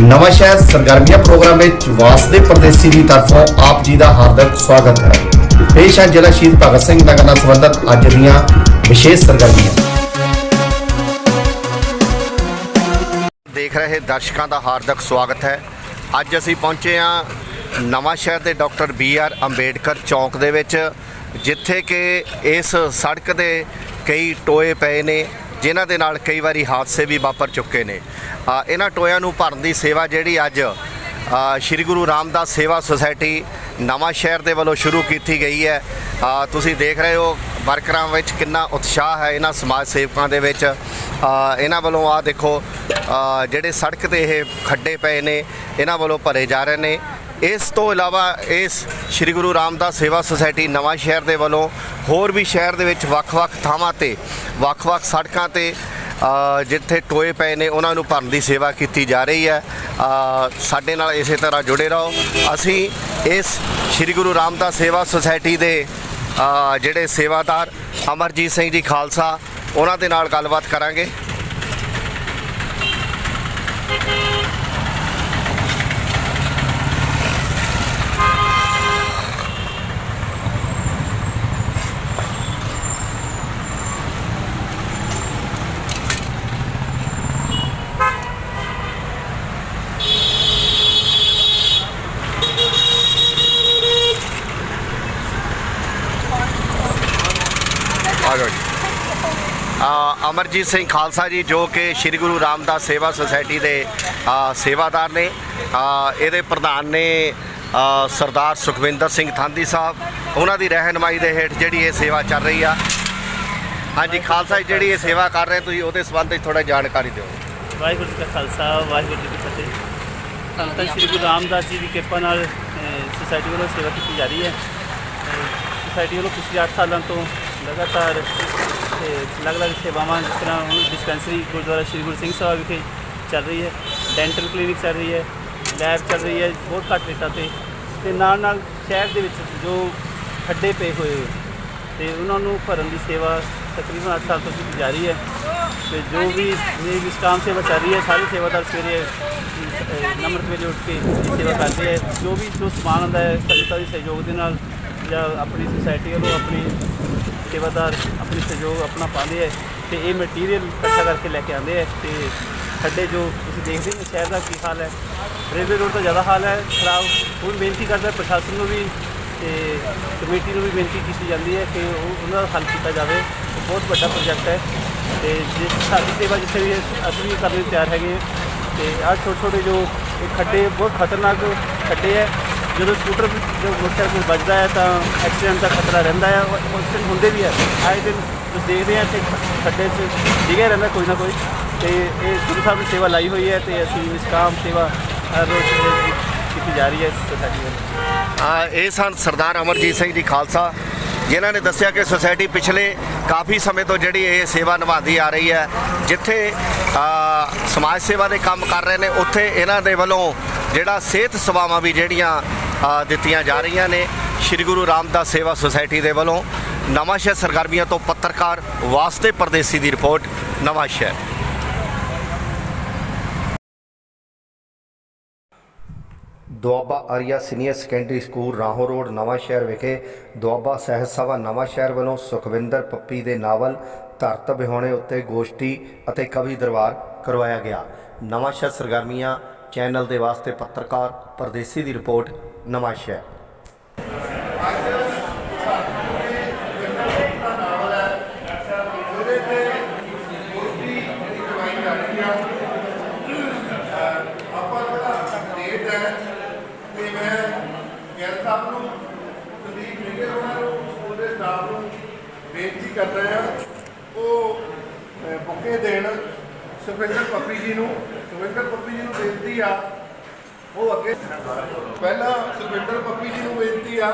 ਨਵਾਂ ਸ਼ਹਿਰ ਸਰਗਰਮੀਆਂ ਪ੍ਰੋਗਰਾਮ ਵਿੱਚ ਵਾਸਦੇ ਪਰਦੇਸੀ ਦੀ ਤਰਫੋਂ ਆਪ ਜੀ ਦਾ ਹਾਰਦਿਕ ਸਵਾਗਤ ਹੈ। ਪੇਸ਼ ਹੈ ਜ਼ਿਲ੍ਹਾ ਸ਼ਹੀਦ ਭਗਤ ਸਿੰਘ ਨਗਰ ਨਾਲ ਸੰਬੰਧਿਤ ਅੱਜ ਦੀਆਂ ਵਿਸ਼ੇਸ਼ ਸਰਗਰਮੀਆਂ। ਦੇਖ ਰਹੇ ਦਰਸ਼ਕਾਂ ਦਾ ਹਾਰਦਿਕ ਸਵਾਗਤ ਹੈ। ਅੱਜ ਅਸੀਂ ਪਹੁੰਚੇ ਹਾਂ ਨਵਾਂ ਸ਼ਹਿਰ ਦੇ ਡਾਕਟਰ ਬੀ ਆਰ ਅੰਬੇਡਕਰ ਚੌਂਕ ਦੇ ਵਿੱਚ, ਜਿੱਥੇ ਕਿ ਇਸ ਸੜਕ ਦੇ ਕਈ ਟੋਏ ਪਏ ਨੇ। ਜਿਨ੍ਹਾਂ ਦੇ ਨਾਲ ਕਈ ਵਾਰੀ ਹਾਦਸੇ ਵੀ ਵਾਪਰ ਚੁੱਕੇ ਨੇ। ਇਹਨਾਂ ਟੋਇਆਂ ਨੂੰ ਭਰਨ ਦੀ ਸੇਵਾ ਜਿਹੜੀ ਅੱਜ ਸ਼੍ਰੀ ਗੁਰੂ ਰਾਮਦਾਸ ਸੇਵਾ ਸੁਸਾਇਟੀ ਨਵਾਂ ਸ਼ਹਿਰ ਦੇ ਵੱਲੋਂ ਸ਼ੁਰੂ ਕੀਤੀ ਗਈ ਹੈ। ਤੁਸੀਂ ਦੇਖ ਰਹੇ ਹੋ ਵਰਕਰਾਂ ਵਿੱਚ ਕਿੰਨਾ ਉਤਸ਼ਾਹ ਹੈ ਇਹਨਾਂ ਸਮਾਜ ਸੇਵਕਾਂ ਦੇ ਵਿੱਚ। ਇਹਨਾਂ ਵੱਲੋਂ ਆ ਦੇਖੋ ਜਿਹੜੇ ਸੜਕ ਤੇ ਇਹ ਖੱਡੇ ਪਏ ਨੇ, ਇਹਨਾਂ ਵੱਲੋਂ ਭਰੇ ਜਾ ਰਹੇ ਨੇ। ਇਸ ਤੋਂ ਇਲਾਵਾ ਇਸ ਸ੍ਰੀ ਗੁਰੂ ਰਾਮਦਾਸ ਸੇਵਾ ਸੁਸਾਇਟੀ ਨਵਾਂ ਸ਼ਹਿਰ ਦੇ ਵੱਲੋਂ ਹੋਰ ਵੀ ਸ਼ਹਿਰ ਦੇ ਵਿੱਚ ਵੱਖ-ਵੱਖ ਥਾਵਾਂ ਤੇ, ਵੱਖ-ਵੱਖ ਸੜਕਾਂ ਤੇ ਜਿੱਥੇ ਟੋਏ ਪਏ ਨੇ, ਉਹਨਾਂ ਨੂੰ ਭਰਨ ਦੀ ਸੇਵਾ ਕੀਤੀ ਜਾ ਰਹੀ ਹੈ। ਸਾਡੇ ਨਾਲ ਇਸੇ ਤਰ੍ਹਾਂ ਜੁੜੇ ਰਹੋ। ਅਸੀਂ ਇਸ ਸ੍ਰੀ ਗੁਰੂ ਰਾਮਦਾਸ ਸੇਵਾ ਸੁਸਾਇਟੀ ਦੇ ਜਿਹੜੇ ਸੇਵਾਦਾਰ ਅਮਰਜੀਤ ਸਿੰਘ ਜੀ ਖਾਲਸਾ, ਉਹਨਾਂ ਦੇ ਨਾਲ ਗੱਲਬਾਤ ਕਰਾਂਗੇ। ਆ ਜਾਓ ਜੀ ਅਮਰਜੀਤ ਸਿੰਘ ਖਾਲਸਾ ਜੀ ਜੋ ਕਿ ਸ੍ਰੀ ਗੁਰੂ ਰਾਮਦਾਸ ਸੇਵਾ ਸੁਸਾਇਟੀ ਦੇ ਸੇਵਾਦਾਰ ਨੇ ਇਹਦੇ ਪ੍ਰਧਾਨ ਨੇ ਸਰਦਾਰ ਸੁਖਵਿੰਦਰ ਸਿੰਘ ਥਾਂਦੀ ਸਾਹਿਬ ਉਹਨਾਂ ਦੀ ਰਹਿਨਮਾਈ ਦੇ ਹੇਠ ਜਿਹੜੀ ਇਹ ਸੇਵਾ ਚੱਲ ਰਹੀ ਆ। ਹਾਂਜੀ ਖਾਲਸਾ ਜੀ ਜਿਹੜੀ ਇਹ ਸੇਵਾ ਕਰ ਰਹੇ ਤੁਸੀਂ ਉਹਦੇ ਸੰਬੰਧ ਵਿੱਚ ਥੋੜਾ ਜਾਣਕਾਰੀ ਦਿਓ। ਵਾਹਿਗੁਰੂ ਜੀ ਕਾ ਖਾਲਸਾ ਵਾਹਿਗੁਰੂ ਜੀ ਕੀ ਫਤਿਹ। ਧੰਨ ਸ਼੍ਰੀ ਗੁਰੂ ਰਾਮਦਾਸ ਜੀ ਦੀ ਕਿਰਪਾ ਨਾਲ ਅਹ, ਸੁਸਾਇਟੀ ਵੱਲੋਂ ਸੇਵਾ ਕੀਤੀ ਜਾ ਰਹੀ ਹੈ। ਅਹ, ਸੁਸਾਇਟੀ ਵੱਲੋਂ ਪਿਛਲੇ 8 ਸਾਲਾਂ ਤੋਂ ਲਗਾਤਾਰ ਅਲੱਗ-ਅਲੱਗ ਸੇਵਾਵਾਂ ਜਿਸ ਤਰ੍ਹਾਂ ਹੁਣ ਡਿਸਪੈਂਸਰੀ ਗੁਰਦੁਆਰਾ ਸ਼੍ਰੀ ਗੁਰੂ ਸਿੰਘ ਸਾਹਿਬ ਵਿਖੇ ਚੱਲ ਰਹੀ ਹੈ ਡੈਂਟਲ ਕਲੀਨਿਕ ਚੱਲ ਰਹੀ ਹੈ ਲੈਬ ਚੱਲ ਰਹੀ ਹੈ ਬਹੁਤ ਘੱਟ ਰੇਟਾਂ ਤੇ ਤੇ ਨਾਲ ਨਾਲ ਸ਼ਹਿਰ ਦੇ ਵਿੱਚ ਜੋ ਖੱਡੇ ਪਏ ਹੋਏ ਤੇ ਉਹਨਾਂ ਨੂੰ ਭਰਨ ਦੀ ਸੇਵਾ ਤਕਰੀਬਨ 8 ਸਾਲ ਤੋਂ ਕੀਤੀ ਜਾ ਰਹੀ ਹੈ ਤੇ ਜੋ ਵੀ ਮੇਰੀ ਵਿਸ਼ਰਾਮ ਸੇਵਾ ਚੱਲ ਰਹੀ ਹੈ ਸਾਰੇ ਸੇਵਾਦਾਰ ਸਵੇਰੇ ਅਹ, ਨਮਰਤ ਉੱਠ ਕੇ ਸੇਵਾ ਕਰਦੇ ਹੈ ਜੋ ਵੀ ਜੋ ਸਮਾਨ ਆਉਂਦਾ ਹੈ ਸੰਗਤਾਂ ਦੇ ਸਹਿਯੋਗ ਦੇ ਨਾਲ ਜਾਂ ਆਪਣੀ ਸੁਸਾਇਟੀ ਵੱਲੋਂ ਆਪਣੀ ਸੇਵਾਦਾਰ, ਆਪਣੀ ਸਹਿਯੋਗ ਆਪਣਾ ਪਾਉਂਦੇ ਹੈ ਤੇ ਇਹ ਮਟੀਰੀਅਲ ਇਕੱਠਾ ਕਰਕੇ ਲੈ ਕੇ ਆਉਂਦੇ ਹੈ ਤੇ ਖੱਡੇ ਜੋ ਤੁਸੀਂ ਦੇਖਦੇ ਹੋ, ਸ਼ਹਿਰ ਦਾ ਕੀ ਹਾਲ ਹੈ ਰੇਲਵੇ ਰੋਡ ਦਾ ਜ਼ਿਆਦਾ ਹਾਲ ਹੈ, ਖਰਾਬ ਹੁਣ ਬੇਨਤੀ ਕਰਦਾ ਪ੍ਰਸ਼ਾਸਨ ਨੂੰ ਵੀ ਤੇ ਕਮੇਟੀ ਨੂੰ ਵੀ ਬੇਨਤੀ ਕੀਤੀ ਜਾਂਦੀ ਹੈ ਕਿ ਉਹ ਉਹਨਾਂ ਦਾ ਹੱਲ ਕੀਤਾ ਜਾਵੇ ਇਹ ਬਹੁਤ ਵੱਡਾ ਪ੍ਰੋਜੈਕਟ ਹੈ ਤੇ ਜਿਸ ਸਾਡੀ ਸੇਵਾ ਜਿੱਥੇ ਵੀ ਅਸੀਂ ਵੀ ਕਰਨ ਲਈ ਤਿਆਰ ਹੈਗੇ ਹਾਂ। ਤੇ ਆਹ ਛੋਟੇ ਛੋਟੇ ਜੋ ਇਹ ਖੱਡੇ, ਬਹੁਤ ਖਤਰਨਾਕ ਖੱਡੇ ਹੈ ਜਦੋਂ ਸਕੂਟਰ ਜੋ ਮੋਟਰਸਾਈਕਲ ਵੱਜਦਾ ਹੈ ਤਾਂ ਐਕਸੀਡੈਂਟ ਦਾ ਖਤਰਾ ਰਹਿੰਦਾ ਹੈ ਉਹ ਐਕਸੀਡੈਂਟ ਹੁੰਦੇ ਵੀ ਹੈ। ਆਏ ਦਿਨ ਤੁਸੀਂ ਦੇਖਦੇ ਆ ਇੱਥੇ ਖੱਡੇ 'ਚ ਡਿੱਗਿਆ ਰਹਿੰਦਾ ਕੋਈ ਨਾ ਕੋਈ। ਤੇ ਇਹ ਗੁਰੂ ਸਾਹਿਬ ਨੇ ਸੇਵਾ ਲਾਈ ਹੋਈ ਹੈ ਤੇ ਅਸੀਂ ਇਸ ਨਿਸ਼ਕਾਮ ਸੇਵਾ ਹਰ ਰੋਜ਼ ਕੀਤੀ ਜਾ ਰਹੀ ਹੈ ਇਸ ਸੋਸਾਇਟੀ ਵੱਲੋਂ। ਅ, ਇਹ ਸਨ ਸਰਦਾਰ ਅਮਰਜੀਤ ਸਿੰਘ ਜੀ ਖਾਲਸਾ ਜਿਨ੍ਹਾਂ ਨੇ ਦੱਸਿਆ ਕਿ ਸੁਸਾਇਟੀ ਪਿਛਲੇ ਕਾਫੀ ਸਮੇਂ ਤੋਂ ਜਿਹੜੀ ਇਹ ਸੇਵਾ ਨਿਭਾਉਂਦੀ ਆ ਰਹੀ ਹੈ ਜਿੱਥੇ ਅ, ਸਮਾਜ ਸੇਵਾ ਦੇ ਕੰਮ ਕਰ ਰਹੇ ਨੇ। ਉੱਥੇ ਇਹਨਾਂ ਦੇ ਵੱਲੋਂ ਜਿਹੜਾ ਸਿਹਤ ਸੇਵਾਵਾਂ ਵੀ ਜਿਹੜੀਆਂ ਦਿੱਤੀਆਂ ਜਾ ਰਹੀਆਂ ਨੇ, ਸ੍ਰੀ ਗੁਰੂ ਰਾਮਦਾਸ ਸੇਵਾ ਸੁਸਾਇਟੀ ਦੇ ਵੱਲੋਂ ਨਵਾਂ ਸ਼ਹਿਰ ਸਰਗਰਮੀਆਂ ਤੋਂ ਪੱਤਰਕਾਰ ਵਾਸਤੇ ਪਰਦੇਸੀ ਦੀ report, Nawan Shahar. Doaba Arya senior secondary school Rahon road, Nawan Shahar ਵਿਖੇ ਦੁਆਬਾ ਸਾਹਿਤ ਸਭਾ, ਨਵਾਂ ਸ਼ਹਿਰ ਵੱਲੋਂ ਸੁਖਵਿੰਦਰ ਪੱਪੀ ਦੇ ਨਾਵਲ ਧਰਤ ਬਿਹੋਣੇ ਉੱਤੇ ਗੋਸ਼ਟੀ ਅਤੇ ਕਵੀ ਦਰਬਾਰ ਕਰਵਾਇਆ ਗਿਆ। ਨਵਾਂ ਸ਼ਹਿਰ ਸਰਗਰਮੀਆਂ ਚੈਨਲ ਦੇ ਵਾਸਤੇ ਪੱਤਰਕਾਰ ਪਰਦੇਸੀ ਦੀ ਰਿਪੋਰਟ ਨਵਾਂ ਸ਼ਹਿਰ। ਬੇਨਤੀ ਕਰ ਰਿਹਾ ਉਹ ਅਹ, ਦੇਣ ਸੁਖਵਿੰਦਰ ਪੱਪੀ ਜੀ ਨੂੰ ਸੁਖਵਿੰਦਰ ਪੱਪੀ ਜੀ ਨੂੰ ਬੇਨਤੀ ਆ ਉਹ ਅੱਗੇ ਪਹਿਲਾਂ ਸੁਖਵਿੰਦਰ ਪੱਪੀ ਜੀ ਨੂੰ ਬੇਨਤੀ ਆ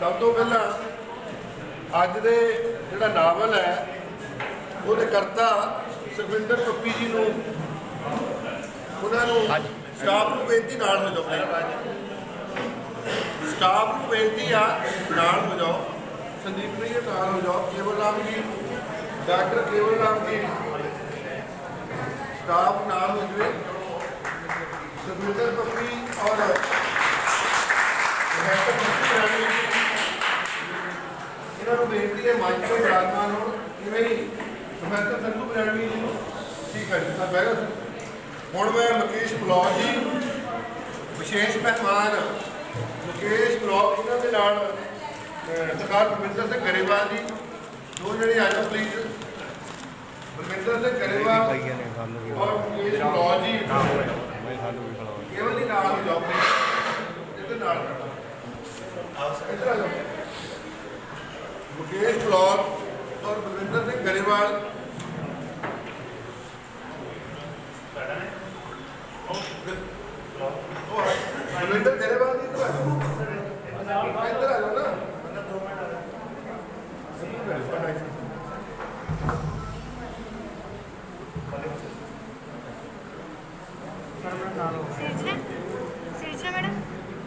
ਸਭ ਤੋਂ ਪਹਿਲਾਂ ਅੱਜ ਦੇ ਜਿਹੜਾ ਨਾਵਲ ਹੈ ਉਹਦੇ ਕਰਤਾ ਸੁਖਵਿੰਦਰ ਪੱਪੀ ਜੀ ਨੂੰ। ਉਹਨਾਂ ਨੂੰ ਸਟਾਫ ਨੂੰ ਬੇਨਤੀ ਨਾਲ ਹੋ ਜਾਓ ਸਟਾਫ ਨੂੰ ਬੇਨਤੀ ਆ ਨਾਲ ਹੋ ਜਾਓ ਸੰਦੀਪ ਜੀ ਨਾਲ ਹੋ ਜਾਓ ਕੇਵਲ ਰਾਮ ਜੀ ਡਾਕਟਰ ਕੇਵਲ ਰਾਮ ਜੀ। ਸਟਾਫ ਨਾਲ ਹੋ ਜਵੇ। ਗੁਰਵਿੰਦਰ ਔਰ ਡਾਕਟਰ ਇਹਨਾਂ ਨੂੰ ਬੇਨਤੀ ਹੈ ਮੰਚ ਤੋਂ ਬਰਾਜਮਾਨ ਹੋਣ ਕਿਵੇਂ ਹੀ ਪ੍ਰੋਫੈਸਰ ਸੰਧੂ ਬਰਾੜਵੀ ਜੀ ਨੂੰ ਠੀਕ ਹੈ ਜੀ ਆ ਬਹਿ ਹੁਣ ਮੈਂ ਮੁਕੇਸ਼ ਬਲੌਗ ਜੀ ਵਿਸ਼ੇਸ਼ ਮਹਿਮਾਨ ਮੁਕੇਸ਼ ਬਲੌਗ ਇਹਨਾਂ ਦੇ ਨਾਲ ਅਹ, ਸਰਦਾਰ ਪਰਮਿੰਦਰ ਸਿੰਘ ਗਰੇਵਾਲ ਜੀ ਦੋ ਜਿਹੜੇ ਆ ਜਾਓ ਪਲੀਜ਼ ਪਰਮਿੰਦਰ ਸਿੰਘ ਗਰੇਵਾਲ ਔਰ ਮੁਕੇਸ਼ ਬਲੌਗ ਜੀ ਕੇਵਲ ਹੀ ਨਾਲ ਹੋ ਜਾਓ please। ਇਹਦੇ ਨਾਲ ਇੱਧਰ ਆ ਜਾਓ ਮੁਕੇਸ਼ ਬਲੌਗ ਔਰ ਬਲਵਿੰਦਰ ਸਿੰਘ ਗਰੇਵਾਲ ਬਲਵਿੰਦਰ ਗਰੇਵਾਲ ਜੀ ਇੱਧਰ ਆ ਜਾਓ ਇੱਧਰ ਆ ਜਾਓ ਨਾ ਸਿਰਜਣਾ ਸਿਰਜਣਾ ਮੈਡਮ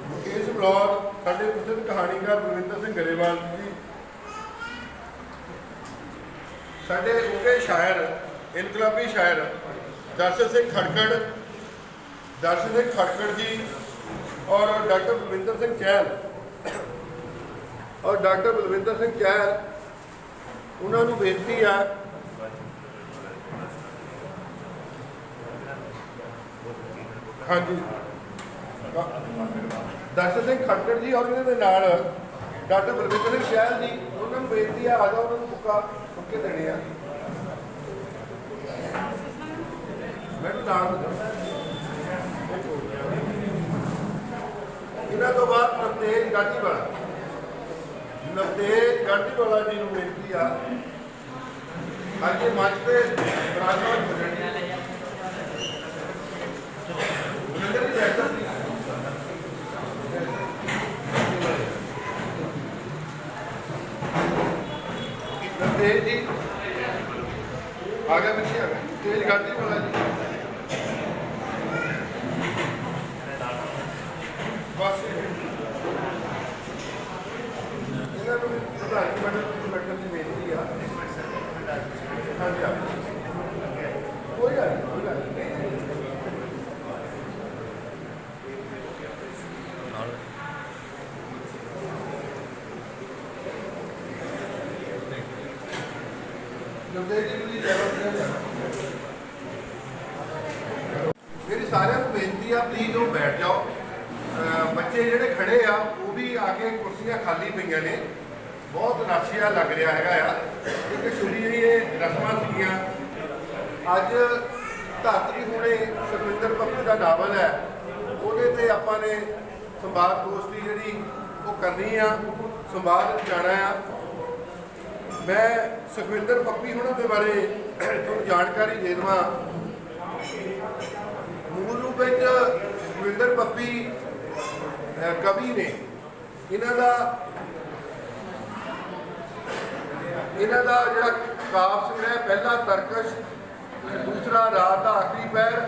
ਮੁਕੇਸ਼ ਬਲੌਗ ਸਾਡੇ ਪ੍ਰਸਿੱਧ ਕਹਾਣੀਕਾਰ ਬਲਵਿੰਦਰ ਸਿੰਘ ਗਰੇਵਾਲ ਜੀ ਸਾਡੇ ਉੱਘੇ ਸ਼ਾਇਰ, ਇਨਕਲਾਬੀ ਸ਼ਾਇਰ, ਦਰਸ਼ਨ ਸਿੰਘ ਖੜਕੜ, ਦਰਸ਼ਨ ਸਿੰਘ ਖੜਕੜ ਜੀ ਔਰ ਡਾਕਟਰ ਬਲਵਿੰਦਰ ਸਿੰਘ ਚਹਿਲ। ਔਰ ਡਾਕਟਰ ਬਲਵਿੰਦਰ ਸਿੰਘ ਚਹਿਲ, ਉਹਨਾਂ ਨੂੰ ਬੇਨਤੀ ਆ ਹਾਂਜੀ। ਦਰਸ਼ਨ ਸਿੰਘ ਖੜਕੜ ਜੀ ਔਰ ਇਹਨਾਂ ਦੇ ਨਾਲ ਡਾਕਟਰ ਬਲਵਿੰਦਰ ਸਿੰਘ ਚਹਿਲ ਜੀ, ਉਹਨਾਂ ਨੂੰ ਬੇਨਤੀ ਆ ਆ ਜਾਓ, ਉਹਨਾਂ ਨੂੰ ਮੁੱਕਾ ਮੁੱਕੇ ਦੇਣੇ ਆ। ਮੈਨੂੰ ਨਾਲ ਇਹਨਾਂ ਤੋਂ ਬਾਅਦ ਨਵਤੇਜ ਗਾਂਧੀ ਵਾਲਾ ਨਵਤੇਜ ਗਾਂਧੀ ਵਾਲਾ ਜੀ ਨੂੰ ਬੇਨਤੀ ਆ। ਅੱਜ ਮੰਚ ਤੇ ਬਰਾਜਮਾਨ ਹੋ ਜਾਣਗੇ ਬਲਵਿੰਦਰ ਜੀ ਬੈਠੋ ਤੇਜ ਜੀ, ਆ ਗਿਆ ਪਿੱਛੇ। ਆ ਗਿਆ ਤੇਜ ਗਾਂਧੀ ਵਾਲਾ ਜੀ ਬਸ ਇਹਨਾਂ ਨੂੰ ਵੀ ਪ੍ਰਧਾਨ ਜੀ ਮੈਡਮ ਮੈਡਮ ਦੀ ਬੇਨਤੀ ਆ ਹਾਂਜੀ ਆ ਕੋਈ ਗੱਲ ਨਹੀਂ ਕੋਈ ਗੱਲ ਨਹੀਂ ਗੁਰਦੇਵ ਜੀ ਦੀ ਜੈ ਮੇਰੀ ਸਾਰਿਆਂ ਨੂੰ ਬੇਨਤੀ ਆ ਪਲੀਜ਼ ਉਹ ਬੈਠ ਜਾਓ ਅਹ ਬੱਚੇ ਜਿਹੜੇ ਖੜੇ ਆ ਉਹ ਵੀ ਆ ਕੇ ਕੁਰਸੀਆਂ ਖਾਲੀ ਪਈਆਂ ਨੇ। ਬਹੁਤ ਰਾਸ਼ੀਆ ਲੱਗ ਰਿਹਾ ਹੈਗਾ ਆ। ਇੱਕ ਛੁਰੀ ਜਿਹੜੀ ਰਸਮਾਂ ਸੀਗੀਆਂ। ਅੱਜ ਧਾਤਰੀ ਹੁਣੇ ਸੁਖਵਿੰਦਰ ਪੱਪੂ ਦਾ ਨਾਵਲ ਹੈ। ਉਹਦੇ ਤੇ ਆਪਾਂ ਨੇ ਸੰਵਾਦ ਦੋਸਤੀ ਜਿਹੜੀ ਉਹ ਕਰਨੀ ਆ, ਸੰਵਾਦ ਜਾਣਾ ਆ। ਮੈਂ ਸੁਖਵਿੰਦਰ ਪੱਪੀ ਹੁਣਾਂ ਦੇ ਬਾਰੇ ਤੁਹਾਨੂੰ ਜਾਣਕਾਰੀ ਦੇ ਦੇਵਾਂ। ਮੂਲ ਰੂਪ ਵਿੱਚ ਸੁਖਵਿੰਦਰ ਪੱਪੀ ਕਵੀ ਨੇ। ਇਹਨਾਂ ਦਾ ਇਹਨਾਂ ਦਾ ਜਿਹੜਾ ਕਾਵ ਸੰਗ੍ਰਹਿ ਪਹਿਲਾ ਤਰਕਸ਼, ਦੂਸਰਾ ਰਾਤ ਦਾ ਆਖਰੀ ਪੈਰ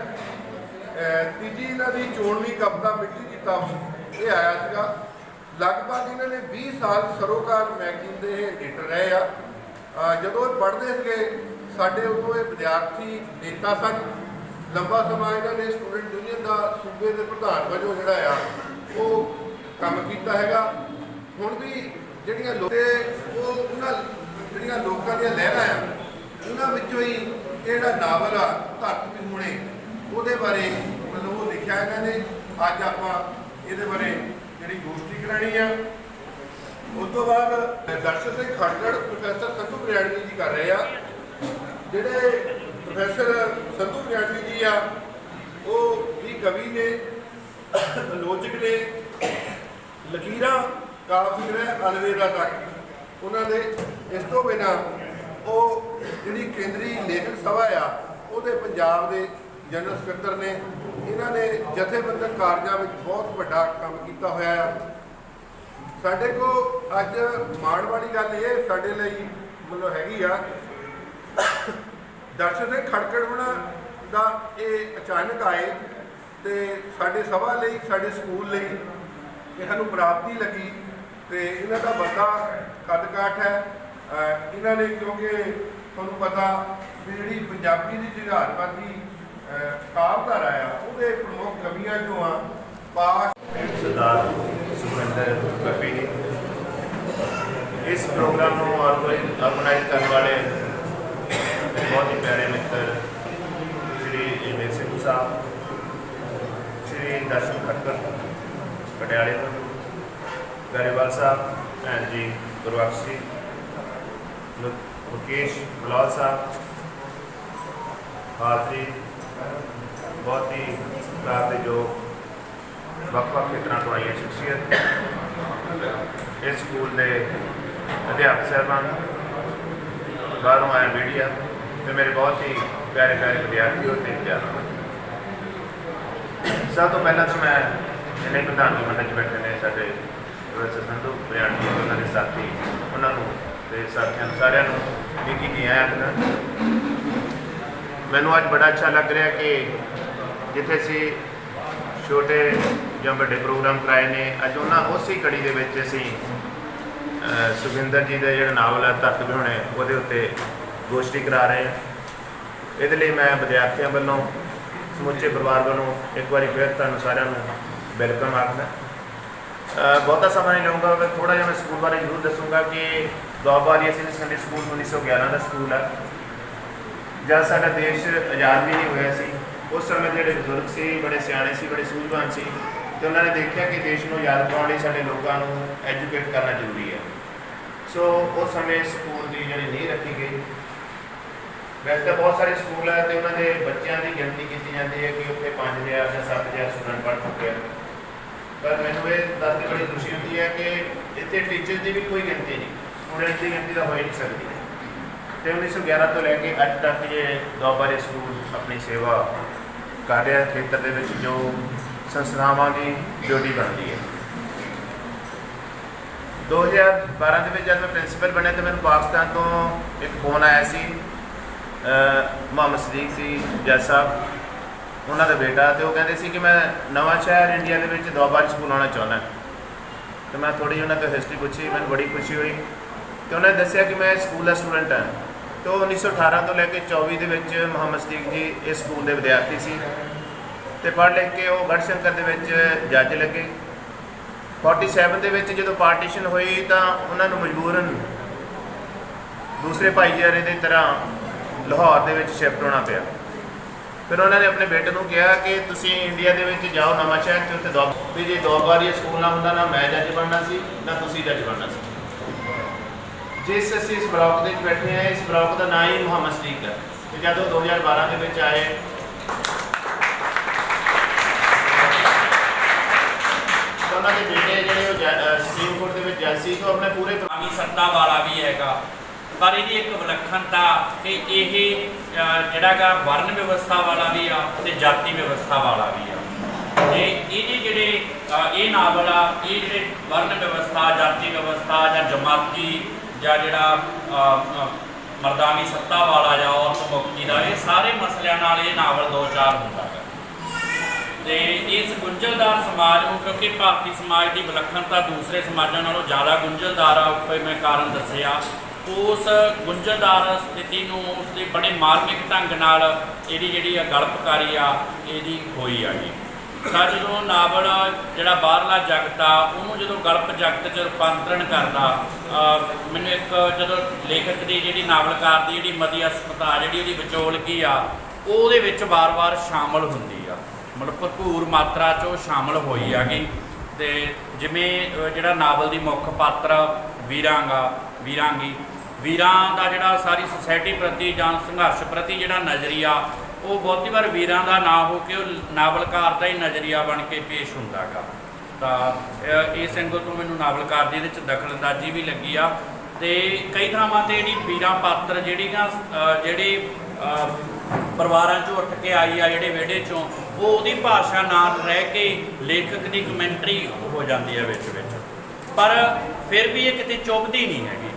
ਤੀਜੀ ਇਹਨਾਂ ਦੀ ਚੋਣਵੀਂ ਕਵਿਤਾ ਮਿੱਟੀ ਦੀ ਤਪ ਇਹ ਆਇਆ ਸੀਗਾ। ਲਗਭਗ ਇਹਨਾਂ ਨੇ 20 ਸਾਲ ਸਰੋਕਾਰ ਮੈਗਜ਼ੀਨ ਦੇ ਇਹ ਐਡੀਟਰ ਰਹੇ ਆ। ਜਦੋਂ ਇਹ ਪੜ੍ਹਦੇ ਸੀਗੇ, ਸਾਡੇ ਉਦੋਂ ਇਹ ਵਿਦਿਆਰਥੀ ਨੇਤਾ ਸਨ। ਲੰਬਾ ਸਮਾਂ ਇਹਨਾਂ ਨੇ ਸਟੂਡੈਂਟ ਯੂਨੀਅਨ ਦਾ ਸੂਬੇ ਦੇ ਪ੍ਰਧਾਨ ਵਜੋਂ ਜਿਹੜਾ ਆ, ਉਹ ਕੰਮ ਕੀਤਾ ਹੈਗਾ। ਹੁਣ ਵੀ ਜਿਹੜੀਆਂ ਲੋਕੇ ਉਹ ਉਹਨਾਂ ਜਿਹੜੀਆਂ ਲੋਕਾਂ ਦੀਆਂ ਲਹਿਰਾਂ ਆ, ਉਹਨਾਂ ਵਿੱਚੋਂ ਹੀ ਇਹ ਜਿਹੜਾ ਨਾਵਲ ਆ, ਧਰਤ ਵੀ ਹੁਣੇ ਉਹਦੇ ਬਾਰੇ ਮਤਲਬ ਉਹ ਲਿਖਿਆ ਇਹਨਾਂ ਨੇ। ਅੱਜ ਆਪਾਂ ਇਹਦੇ ਬਾਰੇ ਜਿਹੜੀ ਗੋਸ਼ਟੀ ਕਰਾਣੀ ਆ। ਉਸ ਤੋਂ ਬਾਅਦ ਦਰਸ਼ਨ ਸਿੰਘ ਖੜਗੜ ਪ੍ਰੋਫੈਸਰ ਸੰਧੂ ਬਰਿਆੜਵੀ ਜੀ ਕਰ ਰਹੇ ਆ। ਜਿਹੜੇ ਪ੍ਰੋਫੈਸਰ ਸੰਧੂ ਬਰਿਆੜਵੀ ਜੀ ਆ, ਉਹ ਵੀ ਕਵੀ ਨੇ, ਆਲੋਚਕ ਨੇ। ਲਕੀਰਾਂ ਕਾਫੀ ਸੰਗ੍ਰਹਿ ਅਲਵੇਰਾ ਤੱਕ ਉਹਨਾਂ ਦੇ ਇਸ ਤੋਂ ਬਿਨਾ ਉਹ ਜਿਹੜੀ ਕੇਂਦਰੀ ਲੇਖਕ ਸਭਾ ਆ, ਉਹਦੇ ਪੰਜਾਬ ਦੇ ਜਨਰਲ ਸਕੱਤਰ ਨੇ, ਇਹਨਾਂ ਨੇ ਜਥੇਬੰਦਕ ਕਾਰਜਾਂ ਵਿੱਚ ਬਹੁਤ ਵੱਡਾ ਕੰਮ ਕੀਤਾ ਹੋਇਆ ਆ। ਸਾਡੇ ਕੋ ਅੱਜ ਮਾਣ ਵਾਲੀ ਗੱਲ ਇਹ ਸਾਡੇ ਲਈ ਮਤਲਬ ਹੈਗੀ ਆ, ਦਰਸ਼ਨ ਸਿੰਘ ਖੜਕੜ ਹੋਣਾ ਦਾ ਇਹ ਅਚਾਨਕ ਆਏ ਤੇ ਸਾਡੇ ਸਭਾ ਲਈ, ਸਾਡੇ ਸਕੂਲ ਲਈ ਇਹ ਸਾਨੂੰ ਪ੍ਰਾਪਤੀ ਲੱਗੀ ਤੇ ਇਹਨਾਂ ਦਾ ਵੱਡਾ ਕੱਦਕਾਠ ਹੈ। ਇਹਨਾਂ ਨੇ ਕਿਉਂਕਿ ਤੁਹਾਨੂੰ ਪਤਾ ਵੀ ਜਿਹੜੀ ਪੰਜਾਬੀ ਦੀ ਜੁਝਾਰਵਾਦੀ ਕਾਵਧਾਰਾ ਆ, ਉਹਦੇ ਪ੍ਰਮੁੱਖ ਕਵੀਆਂ ਚੋਂ ਆ ਪਾਸ ਸਰਦਾਰ ਸੁਖਵਿੰਦਰ ਕਪੀ ਇਸ ਪ੍ਰੋਗਰਾਮ ਨੂੰ ਆਰਗੇਨਾਈਜ਼ ਕਰਨ ਵਾਲੇ ਬਹੁਤ ਹੀ ਪਿਆਰੇ ਮਿੱਤਰ ਸ਼੍ਰੀ ਇਮੇਜ ਸਿੰਘ ਸਾਹਿਬ, ਸ਼੍ਰੀ ਦਰਸ਼ਨ ਖੱਟਰ ਪਟਿਆਲੇ ਤੋਂ। ਗਰੇਵਾਲ ਸਾਹਿਬ, ਭੈਣ ਜੀ, ਗੁਰਬਖਸ਼ ਜੀ ਮੁਕੇਸ਼ ਬਲੌਰ ਸਾਹਿਬ, ਹਾਜ਼ਰੀ ਬਹੁਤ ਹੀ ਕਾਰ ਦੇ ਜੋ ਵੱਖ-ਵੱਖ ਖੇਤਰਾਂ ਤੋਂ ਆਈਆਂ ਸ਼ਖਸੀਅਤ ਇਸ ਸਕੂਲ ਦੇ ਅਧਿਆਪਕ ਸਾਹਿਬਾਨ, ਬਾਹਰੋਂ ਆਇਆ ਮੀਡੀਆ ਤੇ ਮੇਰੇ ਬਹੁਤ ਹੀ ਪਿਆਰੇ ਪਿਆਰੇ ਵਿਦਿਆਰਥੀ ਹੋ ਅਤੇ ਪਿਆਰ ਸਭ ਤੋਂ ਪਹਿਲਾਂ ਤਾਂ ਮੈਂ ਜਿਹੜੇ ਪ੍ਰਧਾਨ ਮੰਡਲ 'ਚ ਬੈਠੇ ਨੇ ਸਾਡੇ ਪ੍ਰੋਫੈਸਰ ਸੰਧੂ ਪ੍ਰਿਆਣ ਜੀ ਉਹਨਾਂ ਦੇ ਸਾਥੀ ਉਹਨਾਂ ਨੂੰ ਤੇ ਸਾਥੀਆਂ ਨੂੰ ਸਾਰਿਆਂ ਨੂੰ ਵੀ ਕੀ ਕੀ ਆਇਆ ਮੈਨੂੰ ਅੱਜ ਬੜਾ ਅੱਛਾ ਲੱਗ ਰਿਹਾ ਕਿ ਜਿੱਥੇ ਅਸੀਂ ਛੋਟੇ ਜਾਂ ਵੱਡੇ ਪ੍ਰੋਗਰਾਮ ਕਰਾਏ ਨੇ ਅੱਜ ਉਹਨਾਂ ਉਸੇ ਕੜੀ ਦੇ ਵਿੱਚ ਅਸੀਂ ਅਹ, ਸੁਖਿੰਦਰ ਜੀ ਦਾ ਜਿਹੜਾ ਨਾਵਲ ਹੈ ਧਰਤ ਬਿਹਣੇ ਉਹਦੇ ਉੱਤੇ ਗੋਸ਼ਟੀ ਕਰਾ ਰਹੇ ਹਾਂ। ਇਹਦੇ ਲਈ ਮੈਂ ਵਿਦਿਆਰਥੀਆਂ ਵੱਲੋਂ ਸਮੁੱਚੇ ਪਰਿਵਾਰ ਵੱਲੋਂ ਇੱਕ ਵਾਰੀ ਫਿਰ ਤੁਹਾਨੂੰ ਸਾਰਿਆਂ ਨੂੰ ਬਿਲਕੁਲ ਆਖਦਾ ਬਹੁਤਾ ਸਮਾਂ ਨਹੀਂ ਲਵਾਂਗਾ ਮੈਂ ਥੋੜਾ ਜਿਹਾ ਮੈਂ ਸਕੂਲ ਬਾਰੇ ਜ਼ਰੂਰ ਦੱਸੂੰਗਾ ਕਿ ਦੁਆਬਾਰੀ ਅਸੀਂ ਸੈਕੰਡਰੀ ਸਕੂਲ 1911 ਦਾ ਸਕੂਲ ਹੈ ਜਦ ਸਾਡਾ ਦੇਸ਼ ਆਜ਼ਾਦ ਵੀ ਨਹੀਂ ਹੋਇਆ ਸੀ, ਉਸ ਸਮੇਂ ਦੇ ਜਿਹੜੇ ਬਜ਼ੁਰਗ ਸੀ, ਬੜੇ ਸਿਆਣੇ ਸੀ, ਬੜੇ ਸੂਝਵਾਨ ਸੀ, ਤੇ ਉਹਨਾਂ ਨੇ ਦੇਖਿਆ ਕਿ ਦੇਸ਼ ਨੂੰ ਆਜ਼ਾਦ ਕਰਾਉਣ ਲਈ ਸਾਡੇ ਲੋਕਾਂ ਨੂੰ ਐਜੂਕੇਟ ਕਰਨਾ ਜ਼ਰੂਰੀ ਹੈ। ਸੋ ਉਸ ਸਮੇਂ ਸਕੂਲ ਦੀ ਜਿਹੜੀ ਨੀਂਹ ਰੱਖੀ ਗਈ। ਵੈਸੇ ਤਾਂ ਬਹੁਤ ਸਾਰੇ ਸਕੂਲ ਹੈ ਤੇ ਉਹਨਾਂ ਦੇ ਬੱਚਿਆਂ ਦੀ ਗਿਣਤੀ ਕੀਤੀ ਜਾਂਦੀ ਹੈ ਕਿ ਉੱਥੇ 5000 ਜਾਂ 7000 ਸਟੂਡੈਂਟ ਪੜ੍ਹ ਚੁੱਕੇ ਹਨ ਪਰ ਮੈਨੂੰ ਇਹ ਦੱਸ ਕੇ ਬੜੀ ਖੁਸ਼ੀ ਹੁੰਦੀ ਹੈ ਕਿ ਇੱਥੇ ਟੀਚਰ ਦੀ ਵੀ ਕੋਈ ਗਿਣਤੀ ਨਹੀਂ। ਸਟੂਡੈਂਟ ਦੀ ਗਿਣਤੀ ਤਾਂ ਹੋ ਹੀ ਨਹੀਂ ਸਕਦੀ। ਤੇ 1911 ਤੋਂ ਲੈ ਕੇ ਅੱਜ ਤੱਕ ਇਹ ਦੁਆਬਾਰੇ ਸਕੂਲ ਆਪਣੀ ਸੇਵਾ ਕਰ ਰਿਹਾ ਖੇਤਰ ਦੇ ਵਿੱਚ ਜੋ ਸੰਸਥਾਵਾਂ ਦੀ ਡਿਊਟੀ ਬਣਦੀ ਹੈ। 2012 ਦੇ ਵਿੱਚ ਜਦ ਮੈਂ ਪ੍ਰਿੰਸੀਪਲ ਬਣਿਆ ਤੇ ਮੈਨੂੰ ਪਾਕਿਸਤਾਨ ਤੋਂ ਇੱਕ ਫੋਨ ਆਇਆ ਸੀ। ਮੁਹੰਮਦ ਸਦੀਕ ਸੀ, ਜੱਜ ਸਾਹਿਬ। ਉਹਨਾਂ ਦਾ ਬੇਟਾ ਤੇ ਉਹ ਕਹਿੰਦੇ ਸੀ ਕਿ ਮੈਂ ਨਵਾਂ ਸ਼ਹਿਰ ਇੰਡੀਆ ਦੇ ਵਿੱਚ ਦੁਆਬਾਰੇ ਸਕੂਲ ਆਉਣਾ ਚਾਹੁੰਦਾ। ਤੇ ਮੈਂ ਥੋੜੀ ਉਹਨਾਂ ਤੋਂ ਹਿਸਟਰੀ ਪੁੱਛੀ, ਮੈਨੂੰ ਬੜੀ ਖੁਸ਼ੀ ਹੋਈ। ਤੇ ਉਹਨਾਂ ਨੇ ਦੱਸਿਆ ਕਿ ਮੈਂ ਸਕੂਲ ਦਾ ਸਟੂਡੈਂਟ ਹਾਂ। ਤੇ ਉਹ 1918 ਤੋਂ ਲੈ ਕੇ 24 ਦੇ ਵਿੱਚ ਮੁਹੰਮਦ ਸਦੀਕ ਜੀ ਇਸ ਸਕੂਲ ਦੇ ਵਿਦਿਆਰਥੀ ਸੀ। ਤੇ ਪੜ੍ਹ ਲਿਖ ਕੇ ਉਹ ਗੜਸ਼ੰਕਰ ਦੇ ਵਿੱਚ ਜੱਜ ਲੱਗੇ। 47 ਦੇ ਵਿੱਚ ਜਦੋਂ ਪਾਰਟੀਸ਼ਨ ਹੋਈ ਤਾਂ ਉਹਨਾਂ ਨੂੰ ਮਜਬੂਰਨ ਦੂਸਰੇ ਭਾਈਚਾਰੇ ਦੀ ਤਰ੍ਹਾਂ ਲਾਹੌਰ ਦੇ ਵਿੱਚ ਸ਼ਿਫਟ ਹੋਣਾ ਪਿਆ। ਫਿਰ ਉਹਨਾਂ ਨੇ ਆਪਣੇ ਬੇਟੇ ਨੂੰ ਕਿਹਾ ਕਿ ਤੁਸੀਂ ਇੰਡੀਆ ਦੇ ਵਿੱਚ ਜਾਓ ਨਵਾਂ ਸ਼ਹਿਰ ਤੇ ਉੱਥੇ ਦੋ ਵੀ ਜੇ ਦੋ ਸਕੂਲ ਨਾ ਹੁੰਦਾ ਨਾ, ਮੈਂ ਜੱਜ ਬਣਨਾ ਸੀ, ਨਾ ਤੁਸੀਂ ਜੱਜ ਬਣਨਾ ਸੀ। ਜਿਸ ਅਸੀਂ ਇਸ ਬਲਾਕ ਦੇ ਵਿੱਚ ਬੈਠੇ ਹਾਂ, ਇਸ ਬਲਾਕ ਦਾ ਨਾਂ ਹੀ ਮੁਹੰਮਦ ਸਦੀਕ ਹੈ। ਤੇ ਜਦੋਂ 2012 ਦੇ ਵਿੱਚ ਆਏ ਉਹਨਾਂ ਦੇ ਬੇਟੇ ਜਿਹੜੇ ਉਹ ਸੁਪਰੀਮ ਕੋਰਟ ਦੇ ਵਿੱਚ ਜੱਜ ਸੀ, ਉਹ ਆਪਣੇ ਪੂਰੇ ਆਮੀ ਸੱਤਾ ਵਾਲਾ ਵੀ ਹੈਗਾ। ਪਰ ਇਹਦੀ ਇੱਕ ਵਿਲੱਖਣਤਾ ਕਿ ਇਹ ਅ, ਜਿਹੜਾ ਗਾ ਵਰਨ ਵਿਵਸਥਾ ਵਾਲਾ ਵੀ ਆ ਤੇ ਜਾਤੀ ਵਿਵਸਥਾ ਵਾਲਾ ਵੀ ਆ। ਤੇ ਇਹਦੇ ਜਿਹੜੇ ਇਹ ਨਾਵਲ ਆ ਇਹ ਜਿਹੜੇ ਵਰਣ ਵਿਵਸਥਾ ਜਾਤੀ ਵਿਵਸਥਾ ਜਾਂ ਜਮਾਤੀ ਜਾਂ ਜਿਹੜਾ ਮਰਦਾਨੀ ਸੱਤਾ ਵਾਲਾ ਜਾਂ ਔਰਤ ਮੁਕਤੀ ਦਾ ਇਹ ਸਾਰੇ ਮਸਲਿਆਂ ਨਾਲ ਇਹ ਨਾਵਲ ਦੋ ਚਾਰ ਹੁੰਦਾ ਹੈ। ਤੇ ਇਸ ਗੁੰਝਲਦਾਰ ਸਮਾਜ ਨੂੰ ਕਿਉਂਕਿ ਭਾਰਤੀ ਸਮਾਜ ਦੀ ਵਿਲੱਖਣਤਾ ਦੂਸਰੇ ਸਮਾਜਾਂ ਨਾਲੋਂ ਜ਼ਿਆਦਾ ਗੁੰਝਲਦਾਰ ਆ ਉੱਪਰ ਮੈਂ ਕਾਰਨ ਦੱਸਿਆ। ਉਸ ਗੁੰਝਲਦਾਰ ਸਥਿਤੀ ਨੂੰ ਉਸ ਦੇ ਬੜੇ ਮਾਰਮਿਕ ਢੰਗ ਨਾਲ ਇਹਦੀ ਜਿਹੜੀ ਆ ਗਲਪਕਾਰੀ ਆ, ਇਹਦੀ ਹੋਈ ਆ ਜੀ। ਤਾਂ ਜਦੋਂ ਨਾਵਲ ਜਿਹੜਾ ਬਾਹਰਲਾ ਜਗਤ ਆ, ਉਹਨੂੰ ਜਦੋਂ ਗਲਪ ਜਗਤ ਚ ਰੂਪਾਂਤਰਣ ਕਰਦਾ ਮੈਨੂੰ ਇੱਕ ਜਦੋਂ ਲੇਖਕ ਦੀ ਜਿਹੜੀ ਨਾਵਲਕਾਰ ਦੀ ਜਿਹੜੀ ਮਦੀ ਅਸਪਤਾ ਜਿਹੜੀ ਉਹਦੀ ਵਿਚੋਲਗੀ ਆ ਉਹ ਉਹਦੇ ਵਿੱਚ ਵਾਰ-ਵਾਰ ਸ਼ਾਮਲ ਹੁੰਦੀ ਆ। ਮਤਲਬ ਭਰਪੂਰ ਮਾਤਰਾ 'ਚ ਉਹ ਸ਼ਾਮਲ ਹੋਈ ਹੈਗੀ ਤੇ ਜਿਵੇਂ ਜਿਹੜਾ ਨਾਵਲ ਦੀ ਮੁੱਖ ਪਾਤਰ ਵੀਰਾਂਗਾ ਵੀਰਾਂਗੀ ਵੀਰਾਂ ਦਾ ਜਿਹੜਾ ਸਾਰੀ ਸੁਸਾਇਟੀ ਪ੍ਰਤੀ ਜਾਂ ਸੰਘਰਸ਼ ਪ੍ਰਤੀ ਜਿਹੜਾ ਨਜ਼ਰੀਆ ਉਹ ਬਹੁਤੀ ਵਾਰ ਵੀਰਾਂ ਦਾ ਨਾ ਹੋ ਕੇ ਉਹ ਨਾਵਲਕਾਰ ਦਾ ਹੀ ਨਜ਼ਰੀਆ ਬਣ ਕੇ ਪੇਸ਼ ਹੁੰਦਾਗਾ ਤਾਂ ਅਹ, ਇਸ ਐਂਗਲ ਤੋਂ ਮੈਨੂੰ ਨਾਵਲਕਾਰ ਦੀ ਇਹਦੇ ਚ ਦਖਲਅੰਦਾਜ਼ੀ ਵੀ ਲੱਗੀ ਆ। ਤੇ ਕਈ ਥਾਵਾਂ ਤੇ ਜਿਹੜੀ ਵੀਰਾਂ ਪਾਤਰ ਜਿਹੜੀ ਨਾ ਅਹ, ਪਰਿਵਾਰਾਂ ਚੋਂ ਉੱਠ ਕੇ ਆਈ ਆ ਜਿਹੜੇ ਵਿਹੜੇ ਚੋਂ ਉਹ ਉਹਦੀ ਭਾਸ਼ਾ ਨਾਲ ਰਹਿ ਕੇ ਲੇਖਕ ਦੀ ਕਮੈਂਟਰੀ ਹੋ ਜਾਂਦੀ ਹੈ ਵਿੱਚ ਵਿੱਚ ਪਰ ਫਿਰ ਵੀ ਇਹ ਕਿਤੇ ਚੁੱਭਦੀ ਨਹੀਂ ਹੈਗੀ।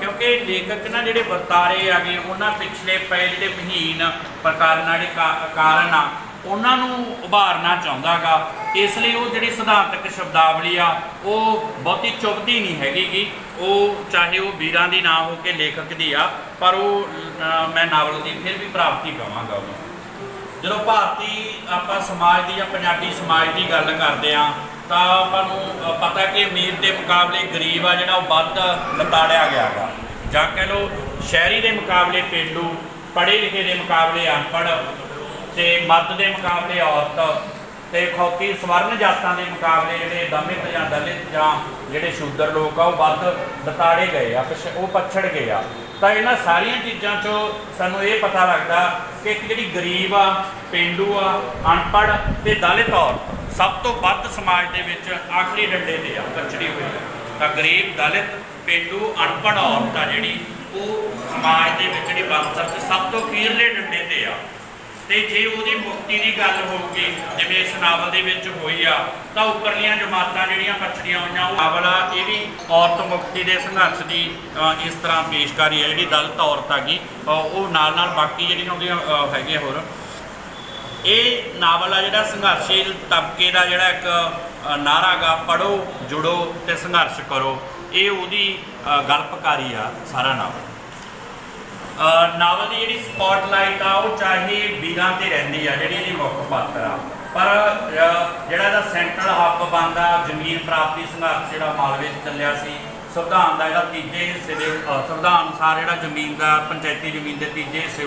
ਕਿਉਂਕਿ ਲੇਖਕ ਨਾ ਜਿਹੜੇ ਵਰਤਾਰੇ ਆਗੇ ਉਹਨਾਂ ਪਿਛਲੇ ਪਏ ਜਿਹੜੇ ਮਹੀਨ ਪ੍ਰਕਾਰ ਨਾਲ ਕਾ- ਕਾਰਨ ਆ, ਉਹਨਾਂ ਨੂੰ ਉਭਾਰਨਾ ਚਾਹੁੰਦਾਗਾ ਇਸ ਲਈ ਉਹ ਜਿਹੜੀ ਸਿਧਾਂਤਕ ਸ਼ਬਦਾਵਲੀ ਆ, ਉਹ ਬਹੁਤੀ ਚੁੱਭਦੀ ਨਹੀਂ ਹੈਗੀ ਗੀ। ਉਹ ਚਾਹੇ ਉਹ ਵੀਰਾਂ ਦੀ ਨਾ ਹੋ ਕੇ ਲੇਖਕ ਦੀ ਆ, ਪਰ ਉਹ ਮੈਂ ਨਾਵਲ ਦੀ ਫਿਰ ਵੀ ਪ੍ਰਾਪਤੀ ਕਵਾਂਗਾ ਉਹਨੂੰ। ਜਦੋਂ ਭਾਰਤੀ ਆਪਾਂ ਸਮਾਜ ਦੀ ਜਾਂ ਪੰਜਾਬੀ ਸਮਾਜ ਦੀ ਗੱਲ ਕਰਦੇ ਆ ਤਾਂ ਆਪਾਂ ਨੂੰ ਪਤਾ ਕਿ ਅਮੀਰ ਦੇ ਮੁਕਾਬਲੇ ਗਰੀਬ ਆ ਜਿਹੜਾ ਉਹ ਵੱਧ ਲਤਾੜਿਆ ਗਿਆ ਗਾ ਜਾਂ ਕਹਿ ਲਓ, ਸ਼ਹਿਰੀ ਦੇ ਮੁਕਾਬਲੇ ਪੇਂਡੂ ਪੜ੍ਹੇ ਲਿਖੇ ਦੇ ਮੁਕਾਬਲੇ ਅਨਪੜ੍ਹ ਤੇ ਮਰਦ ਦੇ ਮੁਕਾਬਲੇ ਔਰਤ ਤੇ ਖੌਤੀ ਸਵਰਨ ਜਾਤਾਂ ਦੇ ਮੁਕਾਬਲੇ ਜਿਹੜੇ ਦਮਿਤ ਜਾਂ ਦਲਿਤ ਜਾਂ ਜਿਹੜੇ ਸ਼ੂਦਰ ਲੋਕ ਆ, ਉਹ ਵੱਧ ਲਤਾੜੇ ਗਏ ਆ, ਪਿਛ- ਉਹ ਪਛੜ ਗਏ ਆ। ਤਾਂ ਇਹਨਾਂ ਸਾਰੀਆਂ ਚੀਜ਼ਾਂ 'ਚੋਂ ਸਾਨੂੰ ਇਹ ਪਤਾ ਲੱਗਦਾ ਕਿ ਇੱਕ ਜਿਹੜੀ ਗਰੀਬ ਆ, ਪੇਂਡੂ ਆ, ਅਨਪੜ੍ਹ ਤੇ ਦਲਿਤ ਔਰਤ ਸਭ ਤੋਂ ਵੱਧ ਸਮਾਜ ਦੇ ਵਿੱਚ ਆਖਰੀ ਡੰਡੇ ਤੇ ਆ ਪਛੜੀ ਹੋਈ ਆ। ਤਾਂ ਗਰੀਬ, ਦਲਿਤ, ਪੇਂਡੂ, ਅਨਪੜ੍ਹ ਔਰਤ ਆ ਜਿਹੜੀ, ਉਹ ਸਮਾਜ ਦੇ ਵਿੱਚ ਜਿਹੜੀ ਬੰਸਰ ਤੇ ਸਭ ਤੋਂ ਅਖੀਰਲੇ ਡੰਡੇ ਤੇ ਆ। ਤੇ ਜੇ ਉਹਦੀ ਮੁਕਤੀ ਦੀ ਗੱਲ ਹੋਊਗੀ, ਜਿਵੇਂ ਇਸ ਨਾਵਲ ਦੇ ਵਿੱਚ ਹੋਈ ਆ, ਤਾਂ ਉੱਪਰਲੀਆਂ ਜਮਾਤਾਂ ਜਿਹੜੀਆਂ ਪਛੜੀਆਂ ਹੋਈਆਂ, ਉਹ ਨਾਵਲ ਆ, ਇਹ ਵੀ ਔਰਤ ਮੁਕਤੀ ਦੇ ਸੰਘਰਸ਼ ਦੀ ਇਸ ਤਰ੍ਹਾਂ ਪੇਸ਼ਕਾਰੀ ਹੈ ਜਿਹੜੀ ਦਲਿਤ ਔਰਤ ਆ ਗਈ ਉਹ ਨਾਲ ਨਾਲ ਬਾਕੀ ਜਿਹੜੀਆਂ ਉਹਦੀਆਂ ਹੈਗੀਆਂ ਹੋਰ ਇਹ ਨਾਵਲ ਆ ਜਿਹੜਾ ਸੰਘਰਸ਼ੀਲ ਤਬਕੇ ਦਾ ਜਿਹੜਾ ਇੱਕ ਅ, ਨਾਅਰਾ ਗਾ ਪੜੋ ਜੁੜੋ ਤੇ ਸੰਘਰਸ਼ ਕਰੋ। ਇਹ ਉਹਦੀ ਗਲਪਕਾਰੀ ਆ ਸਾਰਾ ਨਾਵਲ। ਨਾਵਲ ਦੀ ਜਿਹੜੀ ਸਪੌਟਲਾਈਟ ਆ ਉਹ ਚਾਹੇ ਵੀਰਾਂ ਤੇ ਰਹਿੰਦੀ ਆ ਜਿਹੜੀ ਇਹਦੀ ਮੁੱਖ ਪਾਤਰ ਆ। ਪਰ ਜਿਹੜਾ ਇਹਦਾ ਸੈਂਟਰਲ ਹੱਬ ਬਣਦਾ ਜ਼ਮੀਨ ਪ੍ਰਾਪਤੀ ਸੰਘਰਸ਼ ਜਿਹੜਾ ਮਾਲਵੇ 'ਚ ਚੱਲਿਆ ਸੀ ਸੰਵਿਧਾਨ ਦਾ ਜਿਹੜਾ ਤੀਜੇ ਹਿੱਸੇ ਦੇ ਸੰਵਿਧਾਨ ਅਨੁਸਾਰ ਜਿਹੜਾ ਜ਼ਮੀਨ ਦਾ ਪੰਚਾਇਤੀ ਜ਼ਮੀਨ ਦੇ ਤੀਜੇ ਹਿੱਸੇ